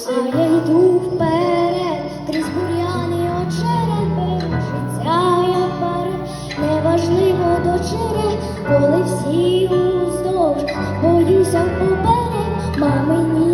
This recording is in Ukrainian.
Ще йду вперед, крізь бур'яни життя я паре, неважливо до чере, коли всі уздовж, боюся поперед, мамині.